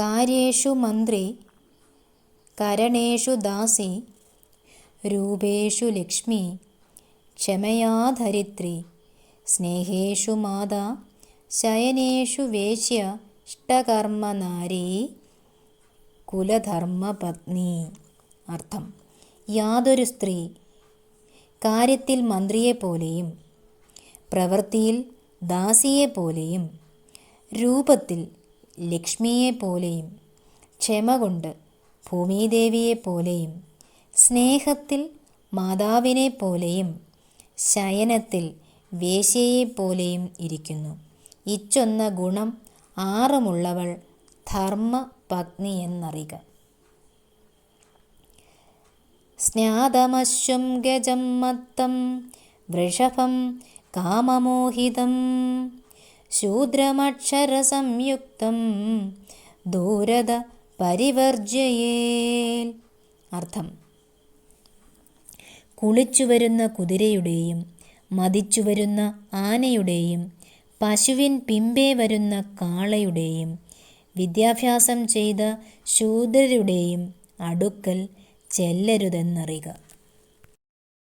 കാര്യേഷു മന്ത്രി കരണേഷു ദാസി രൂപേഷു ലക്ഷ്മി ക്ഷമയാ ധരിത്രി സ്നേഹേഷു മാതാ ശയനേഷു വേശ്യ ഇഷ്ടകർമ്മ കുലധർമ്മ കുലധർമ്മപത്നി. അർത്ഥം യാതൊരു സ്ത്രീ കാര്യത്തിൽ മന്ത്രിയെപ്പോലെയും പ്രവൃത്തിയിൽ ദാസിയെപ്പോലെയും രൂപത്തിൽ ലക്ഷ്മിയെപ്പോലെയും ക്ഷമ കൊണ്ട് ഭൂമിദേവിയെപ്പോലെയും സ്നേഹത്തിൽ മാതാവിനെ പോലെയും ശയനത്തിൽ വേശ്യയെപ്പോലെയും ഇരിക്കുന്നു. ഇച്ചൊന്ന ഗുണം ആറുമുള്ളവൾ ധർമ്മ പത്നി എന്നറിയുക സ്നാതമശ്വം ഗജം മത്തം വൃഷഭം കാമമോഹിതം. ശൂദ്രമക്ഷരസംയുക്തം ദൂരത പരിവർജയേൽ അർത്ഥം. കുളിച്ചു വരുന്ന കുതിരയുടെയും മതിച്ചു വരുന്ന ആനയുടെയും പശുവിൻ പിമ്പേ വരുന്ന കാളയുടെയും വിദ്യാഭ്യാസം ചെയ്ത ശൂദ്രരുടെയും അടുക്കൽ ചെല്ലരുതെന്നറിക